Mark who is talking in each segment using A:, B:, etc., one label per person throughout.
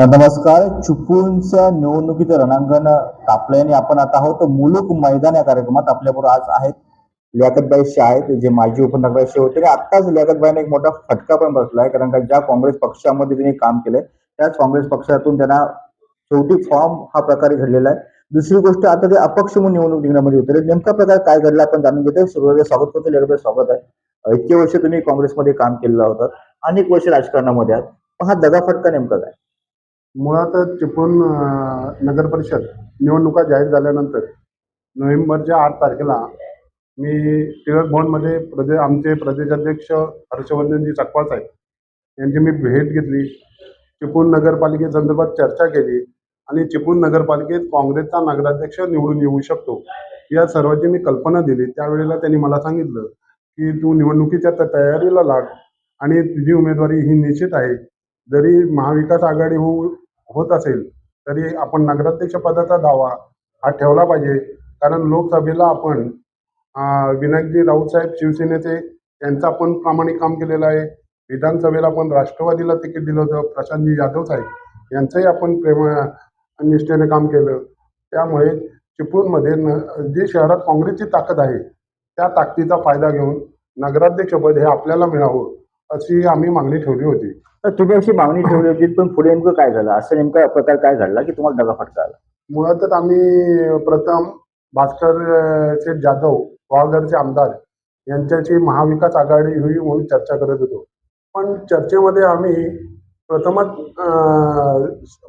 A: नमस्कार. चिपळूणचं निवडणुकीचं रणांगण तापल्याने आपण आता आहोत. मुलुक मैदान या कार्यक्रमात आपल्याबरोबर आज आहेत लियाकतबाई शाह आहेत जे माजी उपनगराचे होते. आणि आत्ताच लियाकतबाईने एक मोठा फटका पण बसलाय कारण का ज्या काँग्रेस पक्षामध्ये त्यांनी काम केलंय त्याच काँग्रेस पक्षातून त्यांना शेवटी फॉर्म हा प्रकारे घडलेला आहे. दुसरी गोष्ट आता ते अपक्ष म्हणून निवडणूक रिंगणामध्ये उतरले नेमका प्रकार काय घडला आपण जाणून घेतोय. सुरुवातीला स्वागत करतो लियाकतबाई स्वागत आहे. इतके वर्ष तुम्ही काँग्रेसमध्ये काम केलेलं होतं. अनेक वर्ष राजकारणामध्ये आहात. पण हा दगाफटका नेमका काय?
B: मुळातच चिपळूण नगरपरिषद निवडणुका जाहीर झाल्यानंतर नोव्हेंबरच्या आठ तारखेला मी टिळक भवनमध्ये प्रदे आमचे प्रदेशाध्यक्ष हर्षवर्धनजी सकपाळ साहेब यांची मी भेट घेतली. चिपळूण नगरपालिकेसंदर्भात चर्चा केली आणि चिपळूण नगरपालिकेत काँग्रेसचा नगराध्यक्ष निवडून येऊ शकतो या सर्वांची मी कल्पना दिली. त्यावेळेला त्यांनी मला सांगितलं की तू निवडणुकीच्या तयारीला लाग आणि तुझी उमेदवारी ही निश्चित आहे. जरी महाविकास आघाडी होऊ होत असेल तरी आपण नगराध्यक्ष पदाचा दावा हा ठेवला पाहिजे. कारण लोकसभेला आपण विनायकजी राऊतसाहेब शिवसेनेचे यांचं आपण प्रामाणिक काम केलेलं आहे. विधानसभेला पण राष्ट्रवादीला तिकीट दिलं होतं प्रशांतजी जाधव साहेब यांचंही आपण प्रेम निष्ठेने काम केलं. त्यामुळे चिपळूणमध्ये न जी शहरात काँग्रेसची ताकद आहे त्या ताकदीचा फायदा घेऊन नगराध्यक्षपद हे आपल्याला मिळावं अशी आम्ही मागणी ठेवली होती.
A: तुम्ही अशी मागणी ठेवली होती पण पुढे नेमकं काय झालं? असं नेमका प्रकार काय घडला की तुम्हाला दगाफटका आला?
B: मुळातच आम्ही प्रथम भास्कर शेठ जाधव वाघरचे आमदार यांच्याशी महाविकास आघाडी होईल म्हणून चर्चा करत होतो. पण चर्चेमध्ये आम्ही प्रथमच अ,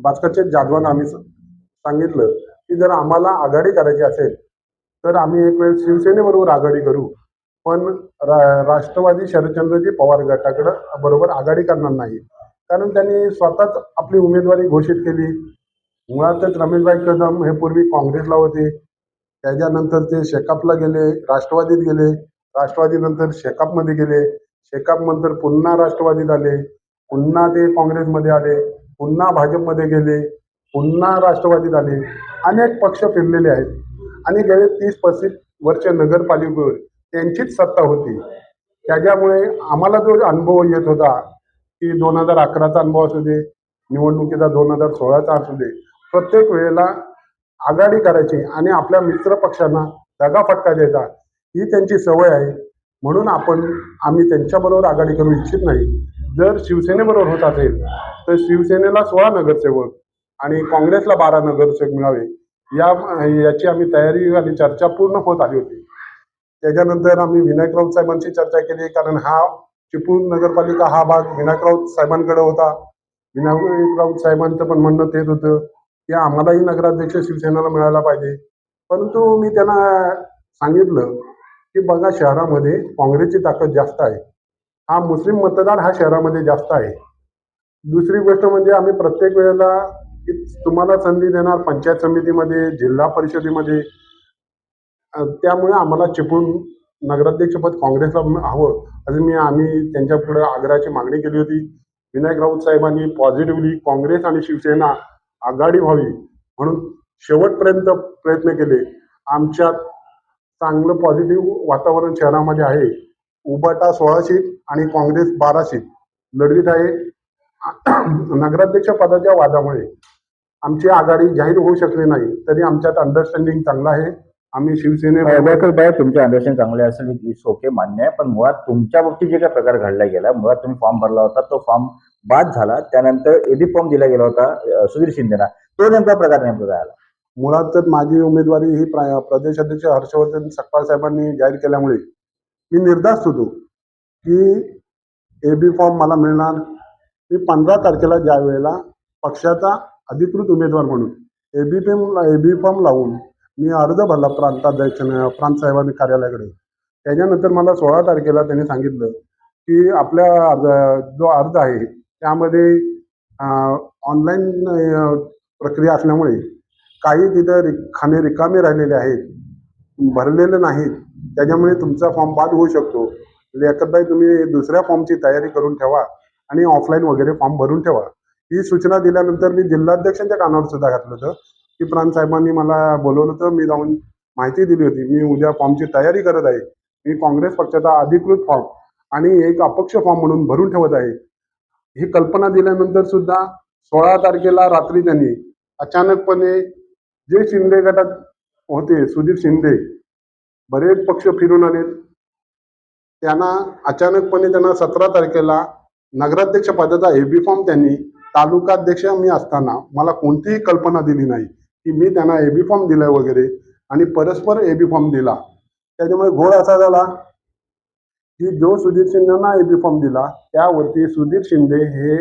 B: भास्कर शेठ जाधवांना आम्ही सांगितलं की जर आम्हाला आघाडी करायची असेल तर आम्ही एक वेळ शिवसेनेबरोबर आघाडी करू. पण रा राष्ट्रवादी शरदचंद्रजी पवार गटाकडं बरोबर आघाडी करणार नाही. कारण त्यांनी स्वतःच आपली उमेदवारी घोषित केली. मुळातच रमेशभाई कदम हे पूर्वी काँग्रेसला होते. त्याच्यानंतर ते शेकापला गेले राष्ट्रवादीत गेले. राष्ट्रवादीनंतर शेकापमध्ये गेले. शेकापनंतर पुन्हा राष्ट्रवादीत आले. पुन्हा ते काँग्रेसमध्ये आले. पुन्हा भाजपमध्ये गेले. पुन्हा राष्ट्रवादीत आले. अनेक पक्ष फिरलेले आहेत. आणि गेले तीस पस्तीस वर्ष नगरपालिकेवर त्यांचीच सत्ता होती. त्याच्यामुळे आम्हाला जो अनुभव येत होता की दोन हजार अकराचा अनुभव असू दे निवडणुकीचा दोन हजार सोळाचा असू दे प्रत्येक वेळेला आघाडी करायची आणि आपल्या मित्र पक्षांना दगाफटका द्यायचा ही त्यांची सवय आहे. म्हणून आपण आम्ही त्यांच्याबरोबर आघाडी करू इच्छित नाही. जर शिवसेनेबरोबर होत असेल तर शिवसेनेला सोळा नगरसेवक आणि काँग्रेसला बारा नगरसेवक मिळावे. या याची आम्ही तयारी आणि चर्चा पूर्ण होत आली होती. त्याच्यानंतर आम्ही विनायक राऊत साहेबांशी चर्चा केली कारण हा चिपळूण नगरपालिका हा भाग विनायक राऊत साहेबांकडे होता. विनायक राऊत साहेबांचं पण म्हणणं तेच होतं की आम्हालाही नगराध्यक्ष शिवसेनेला मिळायला पाहिजे. परंतु मी त्यांना सांगितलं की बघा शहरामध्ये काँग्रेसची ताकद जास्त आहे. हा मुस्लिम मतदार हा शहरामध्ये जास्त आहे. दुसरी गोष्ट म्हणजे आम्ही प्रत्येक वेळेला तुम्हाला संधी देणार पंचायत समितीमध्ये जिल्हा परिषदेमध्ये त्यामुळे आम्हाला चिपळूण नगराध्यक्षपद काँग्रेसला हवं. असं मी आम्ही त्यांच्यापुढे आग्रहाची मागणी केली होती. विनायक राऊत साहेबांनी पॉझिटिव्हली काँग्रेस आणि शिवसेना आघाडी व्हावी म्हणून शेवटपर्यंत प्रयत्न केले. आमच्यात चांगलं पॉझिटिव्ह वातावरण शहरामध्ये आहे. उबाटा सोळा सीट आणि काँग्रेस बारा सीट. लढवीत आहे. नगराध्यक्ष पदाच्या वादामुळे आमची आघाडी जाहीर होऊ शकली नाही. तरी आमच्यात अंडरस्टँडिंग चांगलं आहे. आम्ही शिवसेने
A: बाय तुमचे अंडरस्टँड चांगले असेल इट्स ओके मान्य आहे पण मुळात तुमच्या बाबतीत जे काही प्रकार घडला गेला मुळात तुम्ही फॉर्म भरला होता तो फॉर्म बाद झाला त्यानंतर एबी फॉर्म दिला गेला होता सुधीर शिंदेना. तो नेमका प्रकार नेमका काय आला?
B: मुळातच माझी उमेदवारी ही प्रा- प्रदेश अध्यक्ष हर्षवर्धन सकपाळ साहेबांनी जाहीर केल्यामुळे मी निर्धास्त होतो की ए बी फॉर्म मला मिळणार. मी पंधरा तारखेला ज्या वेळेला पक्षाचा अधिकृत उमेदवार म्हणून A B form A B form लावून मी अर्ज भरला प्रांताध्यक्ष प्रांत साहेबांनी कार्यालयाकडे. त्याच्यानंतर मला सोळा तारखेला त्यांनी सांगितलं की आपल्या अर्ज जो अर्ज आहे त्यामध्ये ऑनलाईन प्रक्रिया असल्यामुळे काही तिथं रि खाणे रिकामे राहिलेले आहेत भरलेले नाहीत. त्याच्यामुळे तुमचा फॉर्म बाद होऊ शकतो. म्हणजे लेखतबाई तुम्ही दुसऱ्या फॉर्मची तयारी करून ठेवा आणि ऑफलाईन वगैरे फॉर्म भरून ठेवा. ही सूचना दिल्यानंतर मी जिल्हाध्यक्षांच्या कानावर सुद्धा घातलं होतं. की प्रांत साहेबांनी मला बोलवलं होतं मी जाऊन माहिती दिली होती. मी उद्या फॉर्मची तयारी करत आहे. मी काँग्रेस पक्षाचा अधिकृत फॉर्म आणि एक अपक्ष फॉर्म म्हणून भरून ठेवत आहे. ही कल्पना दिल्यानंतर सुद्धा सोळा तारखेला रात्री त्यांनी अचानकपणे जे शिंदे गटात होते सुधीर शिंदे बरेच पक्ष फिरून आले त्यांना अचानकपणे त्यांना सतरा तारखेला नगराध्यक्ष पदाचा एबी फॉर्म त्यांनी तालुकाध्यक्ष मी असताना मला कोणतीही कल्पना दिली नाही. की मी त्यांना एबी फॉर्म दिलाय वगैरे आणि परस्पर एबी फॉर्म दिला. त्याच्यामुळे घोळ असा झाला की जो सुधीर शिंदेना एबी फॉर्म दिला त्यावरती सुधीर शिंदे हे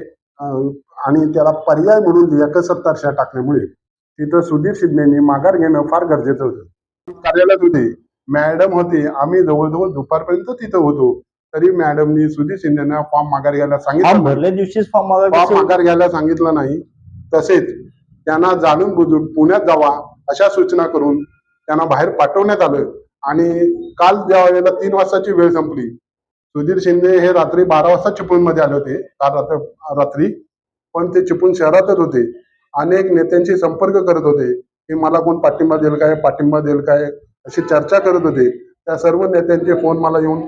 B: आणि त्याला पर्याय म्हणून एकसत्तर शा टाकल्यामुळे तिथं सुधीर शिंदेनी माघार घेणं फार गरजेचं होतं. कार्यालयात होते मॅडम होते आम्ही जवळजवळ दुपारपर्यंत तिथं होतो. तरी मॅडमनी सुधीर शिंदेना फॉर्म माघार घ्यायला सांगितलं
A: भरल्या दिवशीच फॉर्म
B: माघार घ्यायला सांगितलं नाही. तसेच त्यांना जाणून बुजून पुण्यात जावा अशा सूचना करून त्यांना बाहेर पाठवण्यात आलं. आणि काल ज्या वेळेला तीन वाजताची वेळ संपली सुधीर शिंदे हे रात्री बारा वाजता चिपळूणमध्ये आले होते. काल रात्र- रात्री. पण ते चिपळूण शहरातच होते. अनेक नेत्यांशी संपर्क करत होते. की मला कोण पाठिंबा देईल काय? पाठिंबा देईल काय? अशी चर्चा करत होते. त्या सर्व नेत्यांचे फोन मला येऊन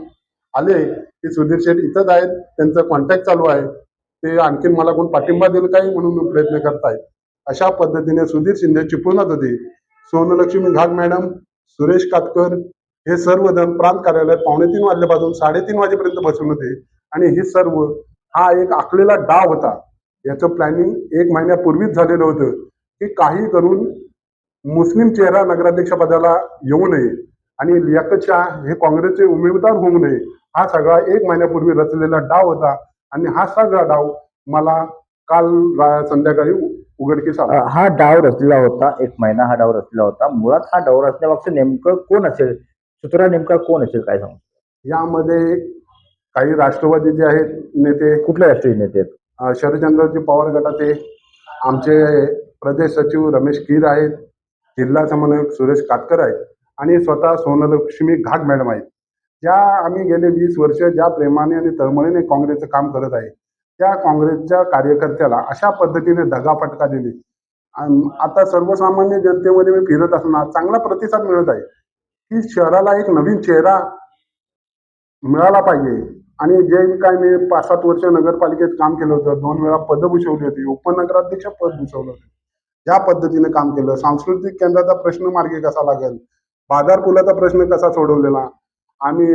B: आले की सुधीर शेठ इथंच आहेत. त्यांचं कॉन्टॅक्ट चालू आहे. ते आणखीन मला कोण पाठिंबा देईल काय? म्हणून प्रयत्न करतायत अशा पद्धतीने सुधीर शिंदे चिपळूणात होते सोनलक्ष्मी घाट मॅडम सुरेश कातकर हे सर्व जण प्रांत कार्यालयात पावणे तीन वाजल्यापासून साडेतीन वाजेपर्यंत बसून होते. आणि हे सर्व हा एक आखलेला डाव होता. याचं प्लॅनिंग एक महिन्यापूर्वीच झालेलं होतं. की काही करून मुस्लिम चेहरा नगराध्यक्ष पदाला येऊ नये आणि लियाकत शाह हे काँग्रेसचे उमेदवार होऊ नये हा सगळा एक महिन्यापूर्वी रचलेला डाव होता. आणि हा सगळा डाव मला काल रा- संध्याकाळी उघडकीस आला.
A: हा डाव रचलेला होता एक महिना हा डाव रचलेला होता. मुळात हा डाव रचण्यामागचं नेमकं कोण असेल? सूत्रा नेमका कोण असेल काय सांगू?
B: यामध्ये काही राष्ट्रवादीचे आहेत नेते
A: कुठले राष्ट्रीय नेते आहेत?
B: अ, शरदचंद्रजी पवार गटाचे आमचे प्रदेश सचिव रमेश कीर आहेत जिल्हा समन्वयक सुरेश कातकर आहेत आणि स्वतः सोनलक्ष्मी घाट मॅडम आहेत. ज्या आम्ही गेले वीस वर्ष ज्या प्रेमाने आणि तळमळीने काँग्रेसचं काम करत आहे त्या काँग्रेसच्या कार्यकर्त्याला अशा पद्धतीने दगाफटका दिली. अन आता सर्वसामान्य जनतेमध्ये मी फिरत असताना चांगला प्रतिसाद मिळत आहे की शहराला एक नवीन चेहरा मिळाला पाहिजे. आणि जे काय मी पाच सात वर्ष नगरपालिकेत काम केलं होतं दोन वेळा पदं भूषवली होती उपनगराध्यक्ष पद भूषवलं होतं. ज्या पद्धतीने काम केलं. सांस्कृतिक केंद्राचा प्रश्न मार्गी कसा लागेल? बाजार पुलाचा प्रश्न कसा सोडवलेला? आम्ही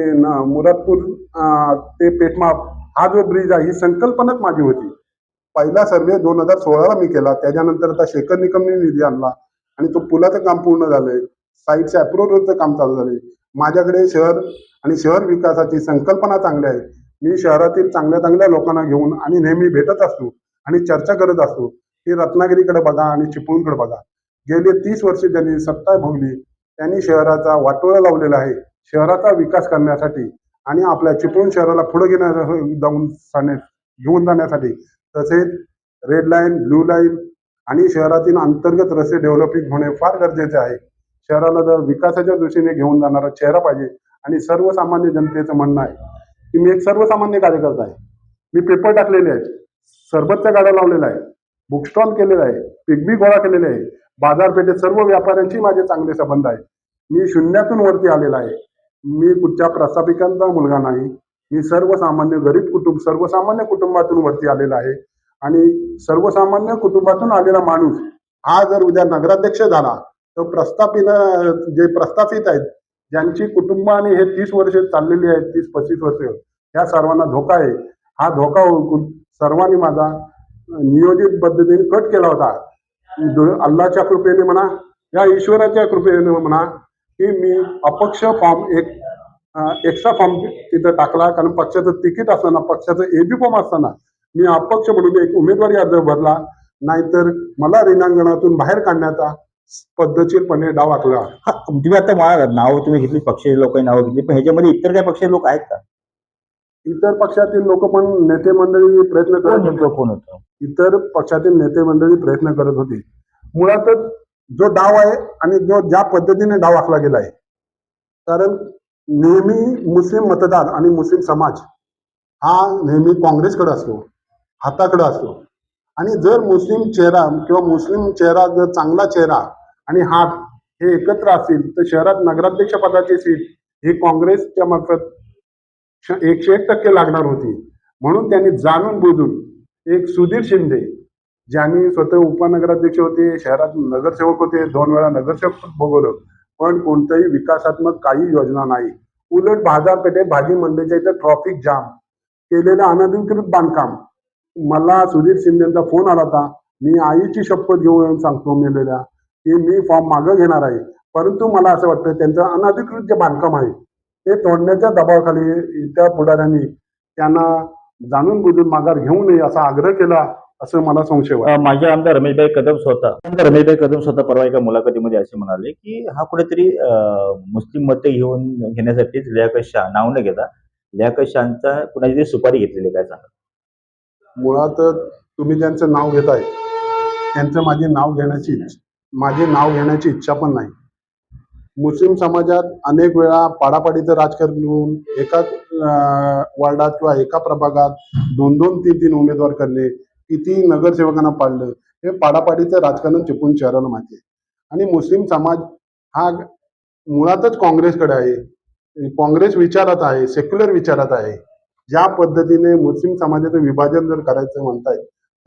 B: मुरादपूर ते पेटमाप हा जो ब्रिज आहे ही संकल्पनाच माझी होती. पहिला सर्वे दोन हजार सोळाला मी केला. त्याच्यानंतर आता शेखर निकमने निधी आणला आणि तो पुलाचं काम पूर्ण झालंय. साईडच्या अप्रोच रोडचं काम चालू झालंय. माझ्याकडे शहर आणि शहर विकासाची संकल्पना चांगली आहे. मी शहरातील चांगल्या चांगल्या लोकांना घेऊन आणि नेहमी भेटत असतो आणि चर्चा करत असतो की रत्नागिरीकडे बघा आणि चिपळूणकडे बघा. गेले तीस वर्ष ज्यांनी सत्ता भोगली त्यांनी शहराचा वाटोळा लावलेला आहे. शहराचा विकास करण्यासाठी आणि आपल्या चिपळूण शहराला पुढे घेण्या जाऊन जाण्या- घेऊन जाण्यासाठी तसेच रेड लाईन ब्ल्यू लाईन आणि शहरातील अंतर्गत रस्ते डेव्हलपिंग होणे फार गरजेचे आहे. शहराला जर विकासाच्या दृष्टीने घेऊन जाणारा चेहरा पाहिजे आणि सर्वसामान्य जनतेचं म्हणणं आहे की मी एक सर्वसामान्य कार्यकर्ता आहे. मी पेपर टाकलेले आहेत. सरबतच्या गाड्या लावलेल्या आहे. बुक स्टॉल केलेला आहे. पिगबी गोळा केलेले आहे. बाजारपेठेत सर्व व्यापाऱ्यांशी माझे चांगले संबंध आहेत. मी शून्यातून वरती आलेला आहे. मी कुठच्या प्रस्थापिकांचा मुलगा नाही. मी सर्वसामान्य गरीब कुटुंब सर्वसामान्य कुटुंबातून वरती आलेला आहे. आणि सर्वसामान्य कुटुंबातून आलेला माणूस हा जर उद्या नगराध्यक्ष झाला तर प्रस्थापित जे प्रस्थापित आहेत ज्यांची कुटुंब आणि हे तीस वर्ष चाललेली आहेत तीस पस्तीस वर्ष ह्या सर्वांना धोका आहे. हा धोका ओळखून सर्वांनी माझा नियोजित पद्धतीने कट केला होता. दु- अल्लाच्या कृपेने म्हणा या ईश्वराच्या कृपेने म्हणा की मी अपक्ष फॉर्म एक एक्स्ट्रा फॉर्म तिथं टाकला कारण पक्षाचं तिकीट असताना पक्षाचं एबी फॉर्म असताना मी अपक्ष म्हणून एक उमेदवारी अर्ज भरला. नाहीतर मला रिणांगणातून बाहेर काढण्याचा पद्धतशीरपणे डाव आखला.
A: हा तुम्ही आता मला नाव तुम्ही घेतली पक्षाचे लोकांनी नावं घेतली पण ह्याच्यामध्ये इतर काही पक्षाचे लोक आहेत का?
B: इतर पक्षातील लोक पण नेते मंडळी प्रयत्न करत होतं? इतर पक्षातील नेते मंडळी प्रयत्न करत होती. मुळातच जो डाव आहे आणि जो ज्या पद्धतीने डाव आखला गेला आहे. कारण नेहमी मुस्लिम मतदार आणि मुस्लिम समाज हा नेहमी काँग्रेसकडे असतो हाताकडे असतो. आणि जर मुस्लिम चेहरा किंवा मुस्लिम चेहरा जर चांगला चेहरा आणि हात हे एकत्र असतील तर शहरात नगराध्यक्ष पदाची सीट ही काँग्रेसच्या मार्फत एकशे एक टक्के लागणार होती. म्हणून त्यांनी जाणून बुजून एक सुधीर शिंदे ज्यांनी स्वतः उपनगराध्यक्ष होते शहरात नगरसेवक होते दोन वेळा नगरसेवक भोगवलं. पण कोणतंही विकासात्मक काही योजना नाही. उलट बाजारपेठेत भाजी मंडईच्या इथं ट्रॉफिक जाम केलेलं अनधिकृत बांधकाम. मला सुधीर शिंदेचा फोन आला होता. मी आईची शपथ घेऊन सांगतो मेलेल्या की मी फॉर्म मागं घेणार आहे. परंतु मला असं वाटतं त्यांचं अनधिकृत जे बांधकाम आहे ते तोडण्याच्या दबावाखाली त्या पुढाऱ्यांनी त्यांना जाणून बुजून माघार घेऊ नये असा आग्रह केला. असं मला संशय वाटतो.
A: अ, माझे आमदार रमेशभाई कदम स्वतः. आमदार रमेशभाई कदम स्वतः परवा एका मुलाखतीमध्ये असे म्हणाले की हा कुठेतरी मुस्लिम मते घेऊन घेण्यासाठीच लियाकत शाह नाव न घेता. लियाकत शाहचा कुणाची तरी सुपारी घेतलेली काय सांगा
B: मुळात तुम्ही ज्यांचं नाव घेताय त्यांचं माझे नाव घेण्याची माझे नाव घेण्याची इच्छा पण नाही. मुस्लिम समाजात अनेक वेळा पाडापाडीचं राजकारण होऊन एका अं, वार्डात किंवा एका प्रभागात दोन दोन तीन तीन उमेदवार करणे किती नगरसेवकांना पाडलं हे पाडापाडीचं राजकारण चिपून शहराला माहिती आहे. आणि मुस्लिम समाज हा मुळातच काँग्रेसकडे आहे. काँग्रेस विचारात आहे सेक्युलर विचारात आहे. ज्या पद्धतीने मुस्लिम समाजाचं विभाजन जर करायचं म्हणताय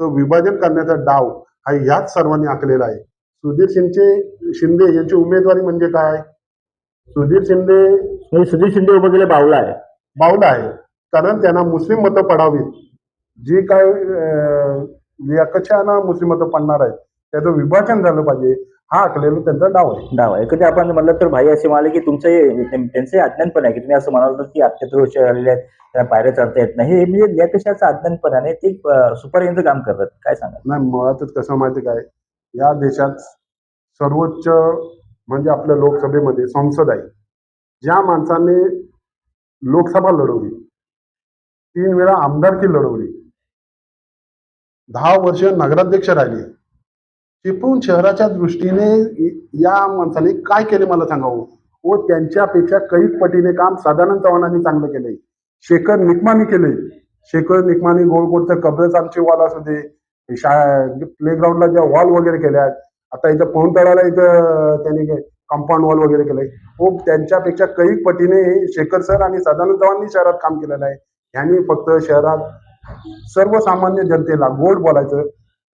B: तर विभाजन करण्याचा डाव हा ह्याच सर्वांनी आखलेला आहे. सुधीर शिंदे शिंदे यांची उमेदवारी म्हणजे काय? सुधीर शिंदे
A: सुधीर शिंदे उभं केलं बावला आहे.
B: बावला आहे. कारण त्यांना मुस्लिम मतं पडावीत. जी काय अं, लियाकतशाहाना मुस्लिम मतं पडणार आहेत त्याचं विभाजन झालं पाहिजे हा आखलेला त्यांचा डाव आहे.
A: डाव आहे. कधी आपण म्हणलं तर भाई असे म्हणाले की तुमचं हे- त्यां- त्यांचे अज्ञानपण आहे की तुम्ही असं म्हणाल की अठ्याहत्तर वर्ष झालेले आहेत त्यांना पायऱ्या चढता येत नाही. हे म्हणजे लियाकशाचं अज्ञानपण आहे ते अ, सुपारी यांचं काम करतात. काय सांगा
B: नाही मुळातच कसं माहिती काय? या देशात सर्वोच्च म्हणजे आपल्या लोकसभेमध्ये संसद आहे. ज्या माणसाने लोकसभा लढवली तीन वेळा आमदारकी लढवली दहा वर्ष नगराध्यक्ष राहिले. चिपळूण शहराच्या दृष्टीने या माणसाने काय केले मला सांगावं? व त्यांच्यापेक्षा कैक पटीने काम सदानंद चव्हाणांनी चांगलं केलंय. शेखर निकमानी केले शेखर निकमानी गोळकोटचं कब्रस्तानचे वॉल असू दे शाळा प्लेग्राऊंडला ज्या वॉल वगैरे केल्या आहेत आता इथं पोहतळाला इथं त्यांनी कंपाऊंड वॉल वगैरे केलंय. व त्यांच्यापेक्षा कैक पटीने शेखर सर आणि सदानंद चव्हाणांनी शहरात काम केलेलं आहे. यांनी फक्त शहरात सर्वसामान्य जनतेला गोड बोलायचं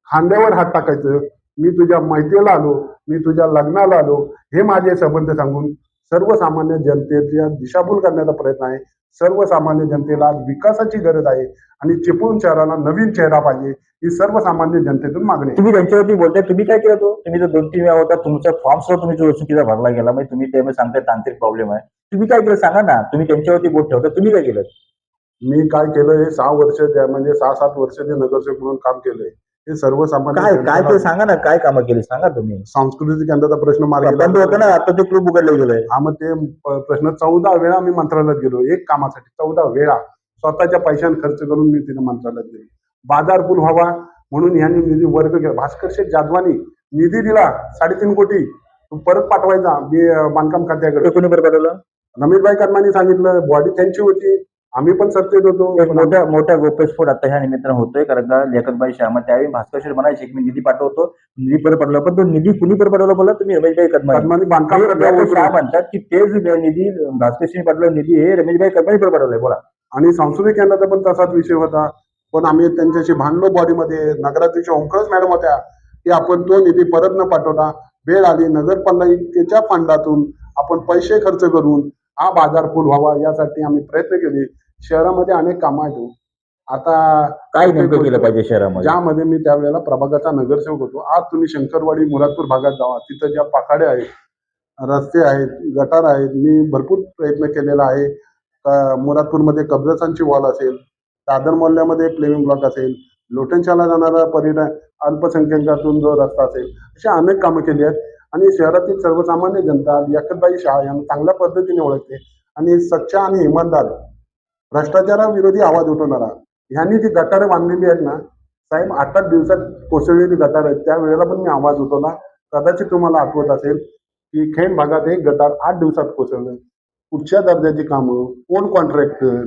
B: खांद्यावर हात टाकायचं मी तुझ्या मैत्रीला आलो मी तुझ्या लग्नाला आलो हे माझे संबंध सांगून सर्वसामान्य जनतेच्या दिशाभूल करण्याचा प्रयत्न आहे. सर्वसामान्य जनतेला आज विकासाची गरज आहे आणि चिपळूण शहराला नवीन चेहरा पाहिजे ही सर्वसामान्य जनतेतून मागणी
A: तुम्ही त्यांच्यावरती बोलताय तुम्ही काय केलं तो? तुम्ही जर दोन तीन वेळा होता तुमचा फॉर्म सुद्धा तुम्ही जो चुकीचा भरला गेला म्हणजे तुम्ही ते सांगताय तांत्रिक प्रॉब्लेम आहे. तुम्ही काय केलं? सांगा ना तुम्ही त्यांच्यावरती बोट ठेवता तुम्ही काय केलं?
B: मी काय केलं हे सहा वर्ष त्या म्हणजे सहा सात वर्ष ते नगरसेवक म्हणून काम केलंय. हे सर्वसामान्य
A: काय काय ते सांगा ना काय कामं केली? सांगा तुम्ही.
B: सांस्कृतिक केंद्राचा प्रश्न मार्गी
A: बंद होतं ना आता ते क्लूब उघडलं गेलंय.
B: हा मग ते प- प्रश्न चौदा वेळा मी मंत्रालयात गेलो एक कामासाठी चौदा वेळा. स्वतःच्या पैशाने खर्च करून मी तिथे मंत्रालयात गेलो. बाजारपूल व्हावा म्हणून यांनी निधी वर्ग केला. भास्कर शेठ जाधवानी निधी दिला साडेतीन कोटी. तो परत पाठवायचा बी बांधकाम खात्याकडे.
A: ते कोणी बरं पाठवलं?
B: रमेशभाई कर्मानी सांगितलं बॉडी त्यांची होती. आम्ही पण सत्तेत होतो.
A: एक मोठा मोठा गोप्यस्फोट आता ह्या निमित्तानं होतोय कारण का लेखकबाई शर्मा त्यावेळी भास्कर म्हणायचे की मी निधी पाठवतो निधी परत पाठवला पण तो निधी कुणी परत पाठवला बोला तुम्ही रमेशभाई कदमानी.
B: बांधकाम
A: म्हणतात की तेच निधी भास्कर पाठवला निधी हे रमेशभाई कदमानी परत पाठवलाय बोला.
B: आणि सांस्कृतिक केंद्राचा पण तसाच विषय होता. पण आम्ही त्यांच्याशी भांडलो बॉडीमध्ये नगराध्यक्ष ओंकरच मॅडम होत्या की आपण तो निधी परत न पाठवता वेळ आली नगरपालिकेच्या फंडातून आपण पैसे खर्च करून हा बाजारपूल व्हावा यासाठी आम्ही प्रयत्न केले. शहरामध्ये अनेक कामं आहेत हो. आता
A: काय नेमकं केलं पाहिजे शहरामध्ये?
B: ज्यामध्ये मी त्यावेळेला प्रभागाचा नगरसेवक होतो. आज तुम्ही शंकरवाडी मुरादपूर भागात जावा तिथं ज्या पाखाड्या आहेत रस्ते आहेत गटार आहेत मी भरपूर प्रयत्न केलेला आहे. मुरादपूरमध्ये कब्रस्तानची वॉल असेल दादर मोहल्ल्यामध्ये प्लेविंग ब्लॉक असेल लोटनशाला जाणारा पर्यटन अल्पसंख्याकातून जो रस्ता असेल अशा अनेक कामं केली आहेत. आणि शहरातील सर्वसामान्य जनता लियाकतबाई शाह यांना चांगल्या पद्धतीने ओळखते. आणि सच्चा आणि इमानदार भ्रष्टाचाराविरोधी आवाज उठवणारा. ह्यांनी जी गटारं बांधलेली आहेत ना साहेब आठ आठ दिवसात कोसळलेली गटार आहेत. त्या वेळेला पण मी आवाज उठवला. कदाचित तुम्हाला आठवत असेल की खेड भागात एक गटार आठ दिवसात कोसळलं. कुठच्या दर्जाची कामं कोण कॉन्ट्रॅक्टर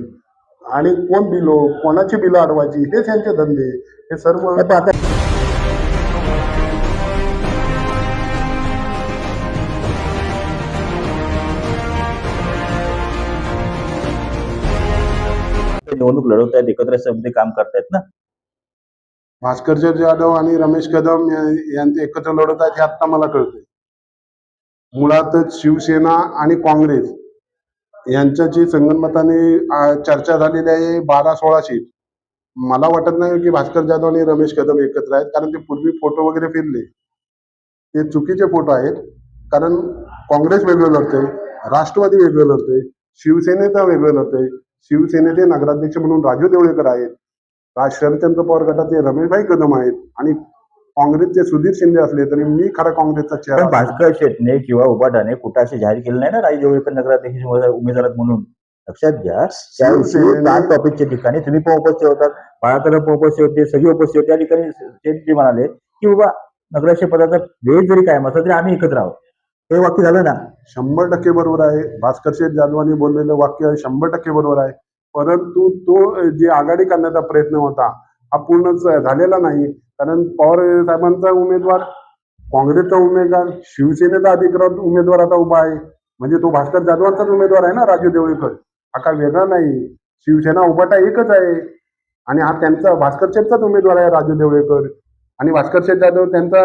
B: आणि कोण बिलो कोणाची बिलं अडवायची हेच यांचे धंदे. हे सर्व
A: निवडणूक लढवतायत एकत्रमध्ये काम करतायत ना?
B: भास्करचंद जाधव आणि रमेश कदम यांचे एकत्र लढत आहेत हे आत्ता मला कळतंय. मुळातच शिवसेना आणि काँग्रेस यांच्या जी संगणमताने चर्चा झालेली आहे बारा सोळा सीट. मला वाटत नाही की भास्कर जाधव आणि रमेश कदम एकत्र आहेत कारण ते पूर्वी फोटो वगैरे फिरले. ते चुकीचे फोटो आहेत कारण काँग्रेस वेगळं लढतंय राष्ट्रवादी वेगळं लढतंय शिवसेनेचा वेगळं लढतंय शिवसेनेचे नगराध्यक्ष म्हणून राजू देवळेकर आहेत राज शरदचंद्र पवार गटाचे रमेशभाई कदम आहेत आणि काँग्रेसचे सुधीर शिंदे असले तरी मी खरा काँग्रेसचा
A: पण
B: चेहरा आहे.
A: भास्कर शेटने किंवा उबाटाने कुठं असे जाहीर केलं नाही ना राज देवळकर नगराध्यक्ष उमेदवार म्हणून लक्षात घ्या त्या टॉपिकच्या ठिकाणी तुम्ही पण उपस्थित होतात पण उपस्थित होते सगळे उपस्थित होते त्या ठिकाणी शेटजी म्हणाले की बाबा नगराध्यक्ष पदाचा वेळ जरी कायम असला तरी आम्ही एकत्र आहोत हे वाक्य झालं ना?
B: शंभर टक्के बरोबर आहे. भास्कर शेठ जाधवांनी बोललेलं वाक्य शंभर टक्के बरोबर आहे. परंतु तो जे आघाडी करण्याचा प्रयत्न होता हा पूर्णच झालेला नाही. कारण पवार साहेबांचा उमेदवार काँग्रेसचा उमेदवार शिवसेनेचा अधिकृत उमेदवार आता उभा आहे. म्हणजे तो भास्कर जाधवांचाच उमेदवार आहे ना राजू देवळीकर? हा काय वेगळा नाही. शिवसेना उभाटा एकच आहे. आणि हा त्यांचा भास्कर शेठचाच उमेदवार आहे राजू देवळेकर. आणि भास्कर शेठ जाधव त्यांचा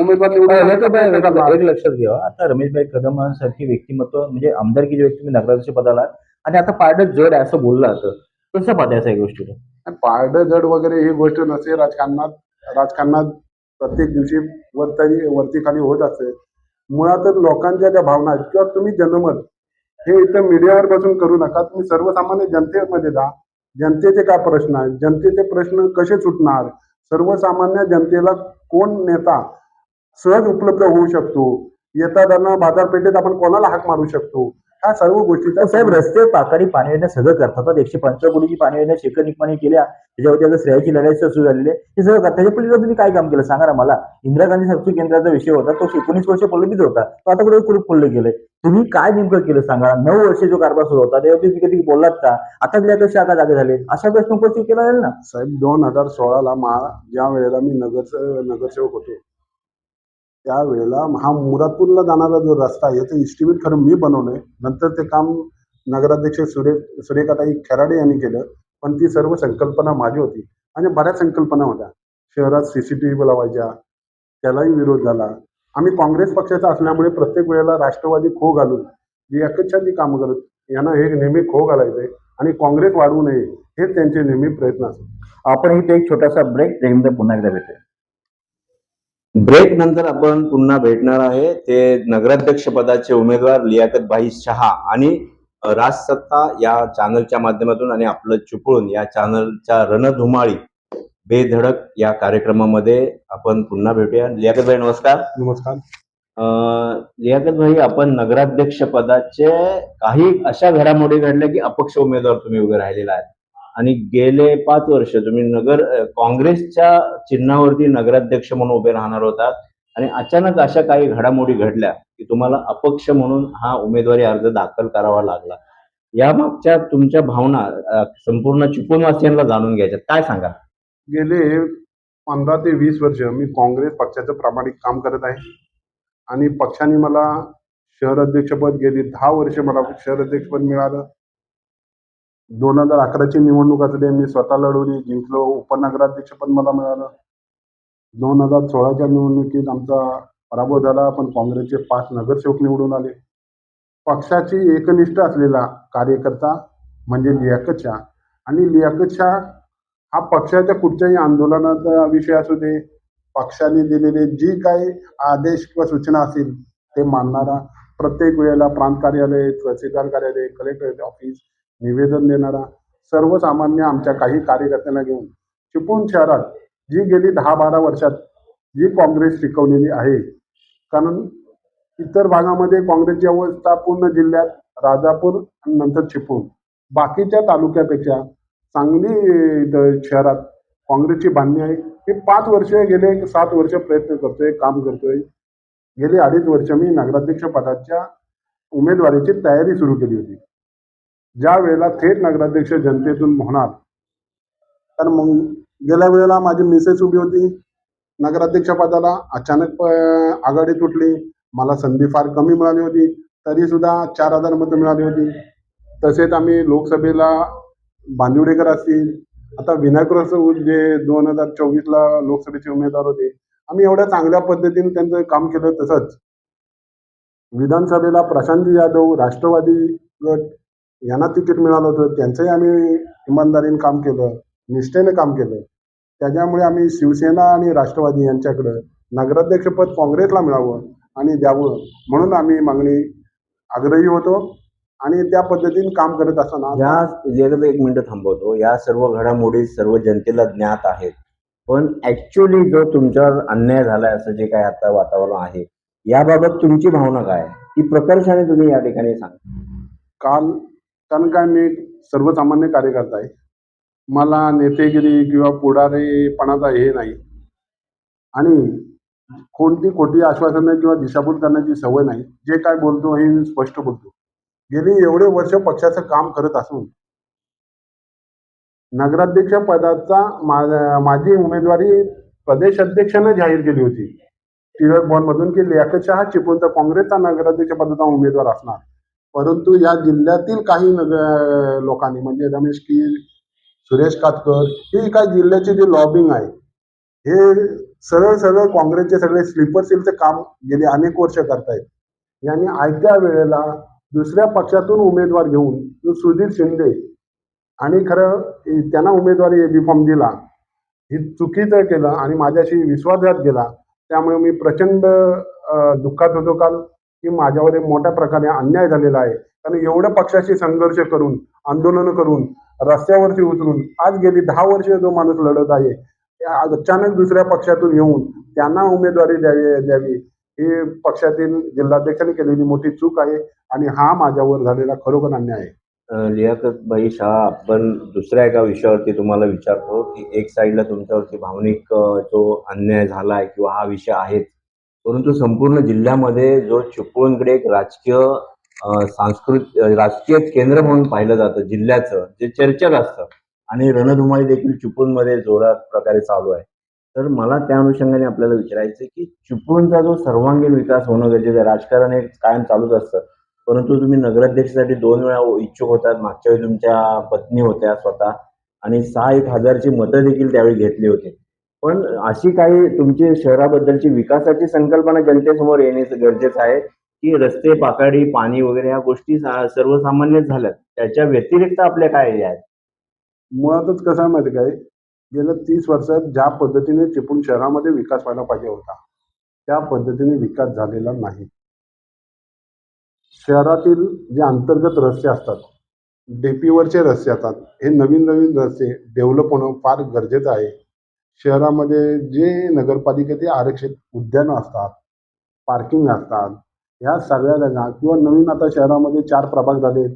B: उमेदवार निवडून.
A: एक लक्षात घ्या आता रमेशभाई कदम सारखी व्यक्तिमत्व म्हणजे आमदारकीचे व्यक्ती नगराध्यक्ष पदाला. आणि आता पारडं जड आहे असं बोललं जातं. कसं पाहताय या गोष्टीला?
B: आणि पारडं जड वगैरे ही गोष्ट नसते राजकारणात राजकारणात प्रत्येक दिवशी वरतरी वरती खाली होत असते. मुळातच लोकांच्या ज्या भावना आहेत किंवा तुम्ही जनमत हे इथं मीडियावर बसून करू नका. तुम्ही सर्वसामान्य जनतेमध्ये जा. जनतेचे काय प्रश्न आहेत? जनतेचे प्रश्न कसे सुटणार? सर्वसामान्य जनतेला कोण नेता सहज उपलब्ध होऊ शकतो? येता त्यांना बाजारपेठेत आपण कोणाला हाक मारू शकतो? ह्या सर्व गोष्टी
A: तर साहेब रस्ते पाकारी पाणी योजना सगळं करतात. एकशे पंचावन्न कोटीची पाणी योजना शेखर निकमाने केल्या. त्याच्यावरती आता श्रेयाची लढाई सुरू झालेली आहे. हे सगळं करतात. त्याच्या पलीकडे तुम्ही काय काम केलं? सांगा ना मला. इंदिरा गांधी साक्षी केंद्राचा विषय होता. तो एकोणीस वर्ष प्रलंबित होता. तो आता कुठे कुठे खुल्लं गेलंय तुम्ही काय नेमकं केलं सांगा नऊ वर्ष जो कारभार सुरू होता त्यावरती तुम्ही कधी बोललात का? आता दिल्या कशा आता जागे झाले. अशा प्रश्न उपस्थित केला जाईल ना?
B: साहेब दोन हजार सोळाला मा ज्या वेळेला मी नगर नगरसेवक होतो त्यावेळेला हा मुरादपूरला जाणारा जो रस्ता आहे याचं इस्टिमेट खरं मी बनवलंय. नंतर ते काम नगराध्यक्ष सुरे सुरेखाताई खेराडे यांनी केलं पण ती सर्व संकल्पना माझी होती. आणि बऱ्याच संकल्पना होत्या. शहरात सी सी टी व्ही लावायच्या त्यालाही विरोध झाला. आम्ही काँग्रेस पक्षाचा असल्यामुळे प्रत्येक वेळेला राष्ट्रवादी खो घालून जी एकच्छादी कामं करत यांना हे नेहमी खो घालायचे आणि काँग्रेस वाढवू नये हेच त्यांचे नेहमी प्रयत्न असतात
A: आपण इथे एक छोटासा ब्रेक नेहमी पुन्हा एकदा भेटेल
C: ब्रेक नंतर आपण पुन्हा भेटणार आहे. ते नगराध्यक्ष पदाचे उमेदवार लियाकत भाई शहा आणि राजसत्ता या चॅनलच्या माध्यमातून आणि आपलं चिपळूण या चॅनलच्या रणधुमाळी बेधडक या कार्यक्रमामध्ये आपण पुन्हा भेटूया. लियाकत भाई नमस्कार.
B: नमस्कार.
C: अ, लियाकत भाई आपण नगराध्यक्ष पदाचे काही अशा घडामोडी घडल्या की अपक्ष उमेदवार तुम्ही उभे राहिलेला आहे आणि गेले पाच वर्ष तुम्ही नगर काँग्रेसच्या चिन्हावरती नगराध्यक्ष म्हणून उभे राहणार होतात. आणि अचानक अशा काही घडामोडी घडल्या की तुम्हाला अपक्ष म्हणून हा उमेदवारी अर्ज दाखल करावा लागला. या मागच्या तुमच्या भावना संपूर्ण चिपळूणवासियांना जाणून घ्यायच्या. काय सांगा
B: गेले पंधरा ते वीस वर्ष मी काँग्रेस पक्षाचं प्रामाणिक काम करत आहे. आणि पक्षाने मला शहर अध्यक्षपद गेली. दहा वर्ष मला शहर अध्यक्षपद मिळालं. दोन हजार अकराची निवडणूक असू दे मी स्वतः लढवली जिंकलो. उपनगराध्यक्ष पण मला मिळालं. दोन हजार सोळाच्या निवडणुकीत आमचा पराभव झाला पण काँग्रेसचे पाच नगरसेवक निवडून आले. पक्षाची एकनिष्ठ असलेला कार्यकर्ता म्हणजे लियाकत शाह. आणि लियाकत शाह हा पक्षाच्या कुठच्याही आंदोलनाचा विषय असू दे पक्षाने दिलेले जी काही आदेश किंवा सूचना असतील ते मानणारा प्रत्येक वेळेला प्रांत कार्यालय तहसीलदार कार्यालय कलेक्टर ऑफिस निवेदन देणारा सर्वसामान्य आमच्या काही कार्यकर्त्यांना घेऊन चिपळूण शहरात जी गेली दहा बारा वर्षात जी काँग्रेस टिकवलेली आहे. कारण इतर भागामध्ये काँग्रेसची अवस्था पूर्ण जिल्ह्यात राजापूर आणि नंतर चिपळूण. बाकीच्या तालुक्यापेक्षा चांगली शहरात काँग्रेसची बांधणी आहे हे पाच वर्ष गेले एक सात वर्ष प्रयत्न करतोय काम करतोय. गेली अडीच वर्ष मी नगराध्यक्ष पदाच्या उमेदवारीची तयारी सुरू केली होती. ज्या वेळेला थेट नगराध्यक्ष जनतेतून होणार तर मग गेल्या वेळेला माझी मिसेस उभी होती. नगराध्यक्ष पदाला अचानक प- आघाडी तुटली. मला संधी फार कमी मिळाली होती. तरी सुद्धा चार हजार मतं मिळाली होती. तसेच आम्ही लोकसभेला बांदिवडेकर असतील. आता विनायक रसू जे दोन हजार चोवीसला लोकसभेचे उमेदवार होते. आम्ही एवढ्या चांगल्या पद्धतीने त्यांचं काम केलं तसंच. विधानसभेला प्रशांत यादव राष्ट्रवादी गट यांना तिकीट मिळालं होतं त्यांचंही आम्ही इमानदारीने काम केलं निष्ठेने काम केलं. त्याच्यामुळे आम्ही शिवसेना आणि राष्ट्रवादी यांच्याकडं नगराध्यक्षपद काँग्रेसला मिळावं आणि द्यावं म्हणून आम्ही मागणी आग्रही होतो आणि त्या पद्धतीने काम करत असताना
C: या एकच एक मिनिट थांबवतो या सर्व घडामोडी सर्व जनतेला ज्ञात आहेत. पण ऍक्च्युली जो तुमच्यावर अन्याय झालाय असं जे काय आता वातावरण आहे याबाबत तुमची भावना काय? ती प्रकर्षाने तुम्ही या ठिकाणी सांगा.
B: काल कारण काय मी सर्वसामान्य कार्यकर्ता आहे. मला नेतेगिरी किंवा पुढारेपणाचा हे नाही. आणि कोणती खोटी आश्वासनं किंवा दिशाभूल करण्याची सवय नाही. जे काय बोलतो हे मी स्पष्ट बोलतो. गेली एवढे वर्ष पक्षाचं काम करत असून नगराध्यक्ष पदाचा माझी उमेदवारी प्रदेश अध्यक्षानं जाहीर केली होती. टिळक भवनमधून की लेखशहा शहा चिपळूणचा काँग्रेसचा नगराध्यक्ष पदाचा उमेदवार असणार. परंतु या जिल्ह्यातील काही नग लोकांनी म्हणजे रमेश कीर सुरेश कातकर ही काही जिल्ह्याची जी लॉबिंग आहे हे सरळ सरळ काँग्रेसचे सगळे स्लीपर सेलचं काम गेले अनेक वर्ष करतायत. यांनी आयत्या वेळेला दुसऱ्या पक्षातून उमेदवार घेऊन जो सुधीर शिंदे आणि खरं त्यांना उमेदवारी बी फॉर्म दिला हे चुकीचं केलं आणि माझ्याशी विश्वासघात गेला त्यामुळे मी प्रचंड दुःखात होतो. काल की माझ्यावर एक मोठ्या प्रकारे अन्याय झालेला आहे. कारण एवढं पक्षाशी संघर्ष करून आंदोलनं करून रस्त्यावरती उतरून आज गेली दहा वर्ष जो माणूस लढत आहे अचानक दुसऱ्या पक्षातून येऊन त्यांना उमेदवारी द्यावी द्यावी ही पक्षातील जिल्हाध्यक्षांनी केलेली मोठी चूक आहे आणि हा माझ्यावर झालेला खरोखर अन्याय आहे.
C: अं, लियाकत भाई शाह आपण दुसऱ्या एका विषयावरती तुम्हाला विचारतो की एक साईडला तुमच्यावरती भावनिक जो अन्याय झाला आहे किंवा हा विषय आहेच परंतु संपूर्ण जिल्ह्यामध्ये जो चिपळूणकडे एक राजकीय सांस्कृतिक राजकीय केंद्र म्हणून पाहिलं जातं जिल्ह्याचं जे चर्चेत असतं. आणि रणधुमाळी देखील चिपळूणमध्ये जोरात प्रकारे चालू आहे. तर मला त्या अनुषंगाने आपल्याला विचारायचं की चिपळूणचा जो सर्वांगीण विकास होणं गरजेचं आहे राजकारण हे कायम चालूच असतं. परंतु तुम्ही नगराध्यक्षासाठी दोन वेळा इच्छुक होतात मागच्या वेळी तुमच्या पत्नी होत्या स्वतः. आणि सहा एक हजारची मतं देखील त्यावेळी घेतली होती. पण अशी काही तुमची शहराबद्दलची विकासाची संकल्पना जनतेसमोर येणे गरजेचं आहे की रस्ते पाकाडी पाणी वगैरे ह्या गोष्टी सा- झाल्यात. त्याच्या व्यतिरिक्त आपल्या काय आहेत?
B: मुळातच कसं आहे माहिती काय? गेल्या तीस वर्षात ज्या पद्धतीने चिपळूण शहरामध्ये विकास व्हायला पाहिजे होता त्या पद्धतीने विकास झालेला नाही. शहरातील जे अंतर्गत रस्ते असतात डेपीवरचे रस्ते असतात हे नवीन नवीन रस्ते डेव्हलप होणं फार गरजेचं आहे. शहरामध्ये जे नगरपालिकेचे आरक्षित उद्यानं असतात पार्किंग असतात ह्या सगळ्या जागा किंवा नवीन आता शहरामध्ये चार प्रभाग झाले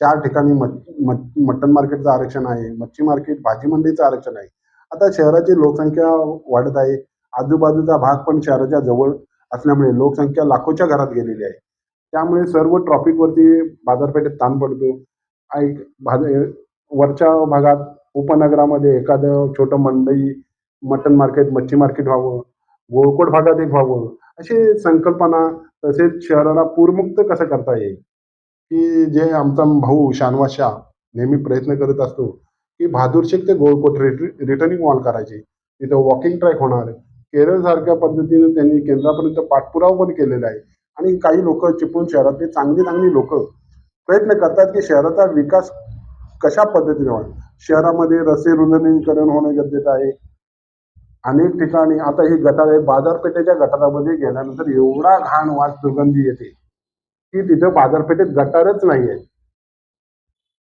B: चार ठिकाणी मट मट मटन मार्केटचं आरक्षण आहे मच्छी मार्केट भाजी मंडईचं आरक्षण आहे. आता शहराची लोकसंख्या वाढत आहे. आजूबाजूचा भाग पण शहराच्या जवळ असल्यामुळे लोकसंख्या लाखोच्या घरात गेलेली आहे. त्यामुळे सर्व ट्रॉफिकवरती बाजारपेठेत ताण पडतो. ऐक भाज वरच्या भागात उपनगरामध्ये एखादं छोटं मंडई मटन मार्केट मच्छी मार्केट व्हावं गोळकोट भागात एक व्हावं अशी संकल्पना तसेच शहराला पूरमुक्त कसं करता येईल? की जे आमचा भाऊ शानवाज शाह नेहमी प्रयत्न करत असतो की बहादूरशेख ते गोळकोट रिटर्निंग वॉल करायची. तिथं वॉकिंग ट्रॅक होणार. केरळसारख्या पद्धतीने त्यांनी केंद्रापर्यंत पाठपुरावा पण केलेला आहे. आणि काही लोक चिपळूण शहरातली चांगली चांगली लोक प्रयत्न करतात की शहराचा विकास कशा पद्धतीने व्हावा शहरामध्ये रस्ते रुंदनीकरण होणं गरजेचं आहे. अनेक ठिकाणी आता ही गटार आहे बाजारपेठेच्या गटारामध्ये गेल्यानंतर एवढा घाण वास दुर्गंधी येते की तिथं बाजारपेठेत गटारच नाहीये.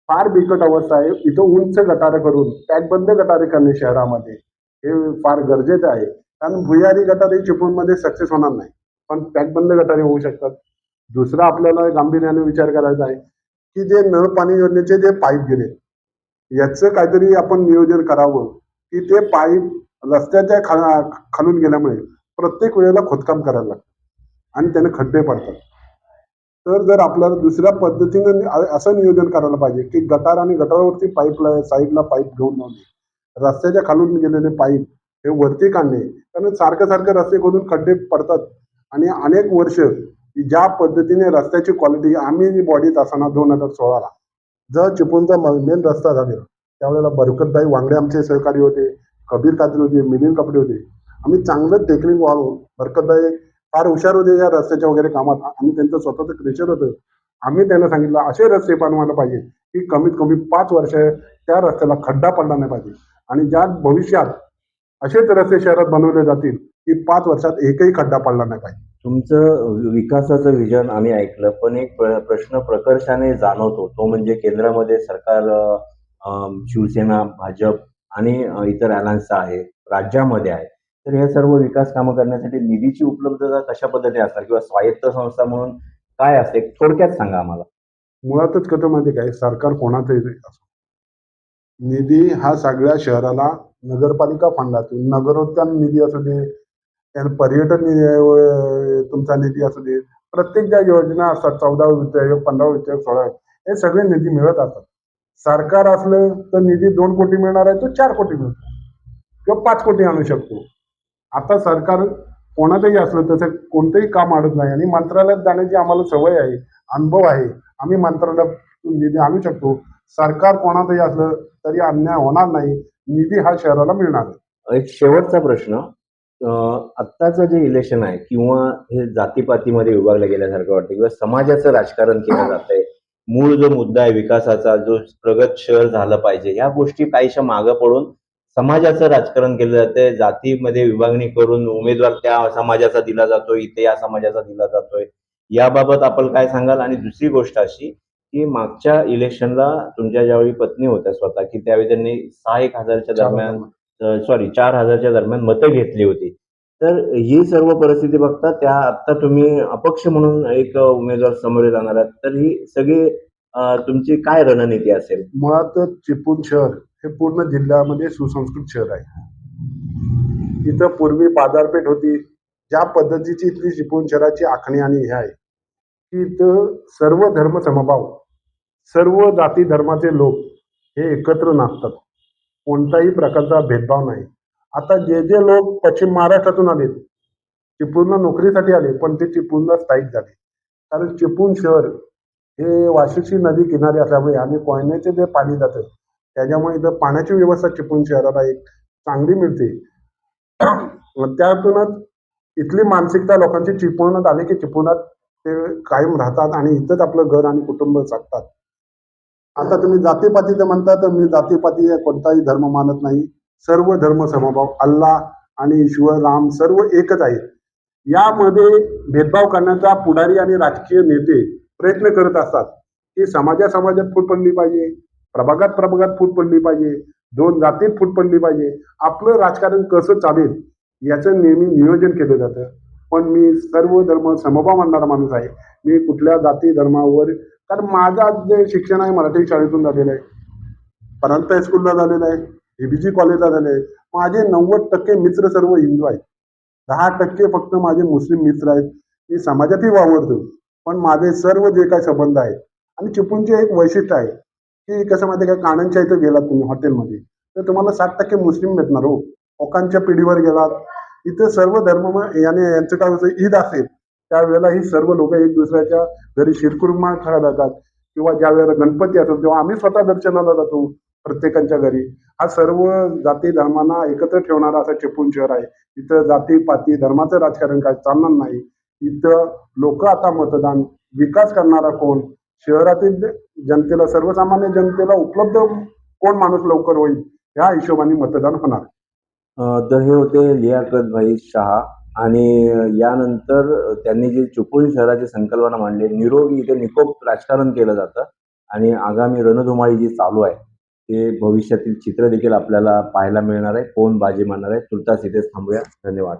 B: फार बिकट अवस्था आहे. इथं उंच गटारे करून पॅकबंद गटारे करणे शहरामध्ये. हे फार गरजेचं आहे. कारण भुयारी गटारे चिपळूणमध्ये सक्सेस होणार नाही. पण पॅकबंद गटारे होऊ शकतात. दुसरा आपल्याला गांभीर्याने विचार करायचा आहे की जे नळ पाणी योजनेचे जे पाईप गेले याचं काहीतरी आपण नियोजन करावं की ते पाईप रस्त्याच्या खा खालून गेल्यामुळे प्रत्येक वेळेला खोदकाम करायला लागतं आणि त्याने खड्डे पडतात. तर जर आपल्याला दुसऱ्या पद्धतीनं असं नियोजन करायला पाहिजे की गटार आणि गटारावरती पाईपला साईडला पाईप घेऊन लावणे रस्त्याच्या खालून गेलेले पाईप हे वरती काढणे. कारण सारखं सारखं रस्ते खोदून खड्डे पडतात आणि अनेक वर्ष ज्या पद्धतीने रस्त्याची क्वालिटी आम्ही बॉडीत असताना दोन हजार सोळाला जर चिपळूणचा मेन रस्ता झालेला त्यावेळेला बरकतभाई वांगडे आमचे सहकारी होते. कबीर कात्री होते मिलिंद कपडे होते. आम्ही चांगलं टेक्निक वाढवून बरकतभाई फार हुशार होते या रस्त्याच्या वगैरे कामात. आम्ही त्यांचं स्वतःचं क्रेचर होतं. आम्ही त्यांना सांगितलं असे रस्ते बनवायला पाहिजे की कमीत कमी पाच वर्ष त्या रस्त्याला खड्डा पडला नाही पाहिजे. आणि ज्या भविष्यात असेच रस्ते शहरात बनवले जातील की पाच वर्षात एकही खड्डा पडला नाही पाहिजे.
C: तुमचं विकासाचं विजन आम्ही ऐकलं पण एक प्र- प्रश्न प्रकर्षाने जाणवतो. तो म्हणजे केंद्रामध्ये सरकार शिवसेना भाजप आणि इतर अलायन्सचा आहे राज्यामध्ये आहे. तर हे सर्व विकास कामं करण्यासाठी निधीची उपलब्धता कशा पद्धतीने असणार किंवा स्वायत्त संस्था म्हणून काय असते थोडक्यात सांगा आम्हाला.
B: मुळातच कसं माहिती काय सरकार कोणाचंही असो. निधी हा सगळ्या शहराला नगरपालिका फंडातून नगरोत्थान निधी असू दे पर्यटन निधी तुमचा निधी असू दे प्रत्येक ज्या योजना असतात चौदा वित्त आयोग पंधरा वित्त आयोग सोळा हे सगळे निधी मिळत असतात. सरकार असलं तर निधी दोन कोटी मिळणार आहे तो चार कोटी मिळतो. किंवा पाच कोटी आणू शकतो. आता सरकार कोणाचंही असलं तसं कोणतंही काम अडत नाही. आणि मंत्रालयात जाण्याची आम्हाला सवय आहे अनुभव आहे. आम्ही मंत्रालयात निधी आणू शकतो. सरकार कोणाचंही असलं तरी अन्याय होणार नाही. निधी हा शहराला मिळणार
C: एक शेवटचा प्रश्न. आत्ताचं जे इलेक्शन आहे किंवा हे जातीपातीमध्ये विभागलं गेल्यासारखं वाटतं किंवा समाजाचं राजकारण केलं जात आहे मूळ जो मुद्दा आहे विकासाचा जो प्रगत शहर झालं पाहिजे ह्या गोष्टी काहीशा मागं पडून समाजाचं राजकारण केलं जातंय जातीमध्ये विभागणी करून उमेदवार त्या समाजाचा दिला जातोय इथे या समाजाचा दिला जातोय. याबाबत आपण काय सांगाल? आणि दुसरी गोष्ट अशी की मागच्या इलेक्शनला तुमच्या ज्यावेळी पत्नी होत्या स्वतः की त्यावेळी त्यांनी सहा एक हजारच्या दरम्यान सॉरी चार हजारच्या दरम्यान मतं घेतली होती. तर ही सर्व परिस्थिती बघता त्या आता तुम्ही अपक्ष म्हणून एक उमेदवार समोर जाणार आहात. तर ही सगळी तुमची काय रणनीती असेल?
B: मुळात चिपळूण शहर हे पूर्ण जिल्ह्यामध्ये सुसंस्कृत शहर आहे. इथं पूर्वी बाजारपेठ होती. ज्या पद्धतीची इथली चिपळूण शहराची आखणी आणि हे आहे की इथं सर्व धर्म समभाव सर्व जाती धर्माचे लोक हे एकत्र नाचतात. कोणताही प्रकारचा भेदभाव नाही. आता जे जे लोक पश्चिम महाराष्ट्रातून आले चिपळूणला नोकरीसाठी आले पण ते चिपळूणला स्थायिक झाले. कारण चिपळूण शहर हे वाशिष्ठी नदी किनारी असल्यामुळे आणि कोयनेचे जे पाणी जातं त्याच्यामुळे इथं पाण्याची व्यवस्था चिपळूण शहराला एक चांगली मिळते. त्यातूनच इथली मानसिकता लोकांची चिपळूणात आली की चिपळूणात ते कायम राहतात आणि इथंच आपलं घर आणि कुटुंब जगतात. आता तुम्ही जातीपातीचं म्हणता तर मी जातीपाती कोणताही धर्म मानत नाही. सर्व धर्म समभाव अल्लाह आणि ईश्वर राम सर्व एकच आहेत. यामध्ये भेदभाव करण्याचा पुढारी आणि राजकीय नेते प्रयत्न करत असतात की समाजा समाजात फूट पडली पाहिजे प्रभागात प्रभागात फूट पडली पाहिजे दोन जातीत फूट पडली पाहिजे आपलं राजकारण कसं चालेल याचं नेहमी नियोजन केलं जातं. पण मी सर्व धर्म समभाव मानणारा माणूस आहे. मी कुठल्या जाती धर्मावर कारण माझं जे शिक्षण आहे मराठी शाळेतून झालेलं आहे. परंत हायस्कूलला झालेलं आहे. एबीजी कॉलेजला झाले. माझे नव्वद टक्के मित्र सर्व हिंदू आहेत. दहा टक्के फक्त माझे मुस्लिम मित्र आहेत. मी समाजातही वावरतो. पण माझे सर्व जे काही संबंध आहेत आणि चिपळूणचे एक वैशिष्ट्य आहे की कसं माहिती आहे का? इथं गेलात तुम्ही हॉटेलमध्ये. तर तुम्हाला साठ टक्के मुस्लिम भेटणार हो. ओकांच्या पिढीवर गेलात. इथं सर्व धर्म याने यांचं काय होतं? ईद असेल. त्यावेळेला ही सर्व लोक एक दुसऱ्याच्या घरी शिरकुर्मा खायला जातात. किंवा ज्या वेळेला गणपती असतो तेव्हा आम्ही स्वतः दर्शनाला जातो. प्रत्येकांच्या घरी. हा सर्व जाती धर्मांना एकत्र ठेवणारा असा चिपळूण शहर आहे. इथं जाती पाती धर्माचं राजकारण काय चालणार नाही. इथं लोक आता मतदान विकास करणारा कोण? शहरातील जनतेला सर्वसामान्य जनतेला उपलब्ध कोण माणूस लवकर होईल? ह्या हिशोबाने मतदान होणार.
C: तर हे होते लियाकत भाई शहा आणि यानंतर त्यांनी जी चिपळूण शहराची संकल्पना मांडली निरोगी इथे निकोप राजकारण केलं जातं आणि आगामी रणधुमाळी जी चालू आहे ते भविष्यातील चित्र देखील आपल्याला पाहायला मिळणार आहे. कोण बाजी मारणार आहे? तुर्तास इथेच थांबूया. धन्यवाद.